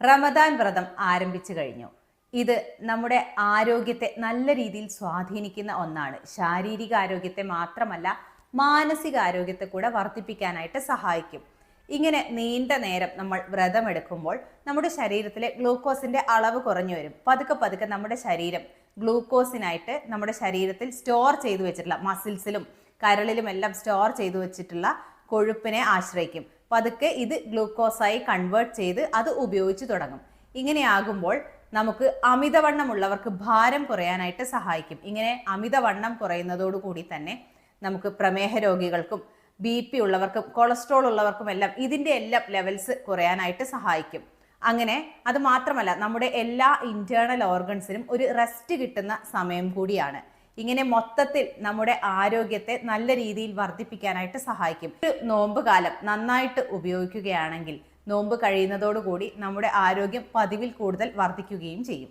റമദാൻ വ്രതം ആരംഭിച്ചു കഴിഞ്ഞു. ഇത് നമ്മുടെ ആരോഗ്യത്തെ നല്ല രീതിയിൽ സ്വാധീനിക്കുന്ന ഒന്നാണ്. ശാരീരിക ആരോഗ്യത്തെ മാത്രമല്ല മാനസിക ആരോഗ്യത്തെ കൂടെ വർദ്ധിപ്പിക്കാനായിട്ട് സഹായിക്കും. ഇങ്ങനെ നീണ്ട നേരം നമ്മൾ വ്രതമെടുക്കുമ്പോൾ നമ്മുടെ ശരീരത്തിലെ ഗ്ലൂക്കോസിന്റെ അളവ് കുറഞ്ഞു വരും. പതുക്കെ പതുക്കെ നമ്മുടെ ശരീരം ഗ്ലൂക്കോസിനായിട്ട് നമ്മുടെ ശരീരത്തിൽ സ്റ്റോർ ചെയ്തു വെച്ചിട്ടുള്ള മസിൽസിലും കരളിലും എല്ലാം സ്റ്റോർ ചെയ്തു വെച്ചിട്ടുള്ള കൊഴുപ്പിനെ ആശ്രയിക്കും. പതുക്കെ ഇത് ഗ്ലൂക്കോസായി കൺവേർട്ട് ചെയ്ത് അത് ഉപയോഗിച്ച് തുടങ്ങും. ഇങ്ങനെയാകുമ്പോൾ നമുക്ക് അമിതവണ്ണമുള്ളവർക്ക് ഭാരം കുറയാനായിട്ട് സഹായിക്കും. ഇങ്ങനെ അമിതവണ്ണം കുറയുന്നതോടുകൂടി തന്നെ നമുക്ക് പ്രമേഹ രോഗികൾക്കും ബി പി ഉള്ളവർക്കും കൊളസ്ട്രോൾ ഉള്ളവർക്കും എല്ലാം ഇതിന്റെ എല്ലാം ലെവൽസ് കുറയാനായിട്ട് സഹായിക്കും. അങ്ങനെ അത് മാത്രമല്ല നമ്മുടെ എല്ലാ ഇന്റേർണൽ ഓർഗൻസിനും ഒരു റെസ്റ്റ് കിട്ടുന്ന സമയം കൂടിയാണ്. ഇങ്ങനെ മൊത്തത്തിൽ നമ്മുടെ ആരോഗ്യത്തെ നല്ല രീതിയിൽ വർദ്ധിപ്പിക്കാനായിട്ട് സഹായിക്കും. ഒരു നോമ്പ് കാലം നന്നായിട്ട് ഉപയോഗിക്കുകയാണെങ്കിൽ നോമ്പ് കഴിയുന്നതോടുകൂടി നമ്മുടെ ആരോഗ്യം പതിവിൽ കൂടുതൽ വർദ്ധിക്കുകയും ചെയ്യും.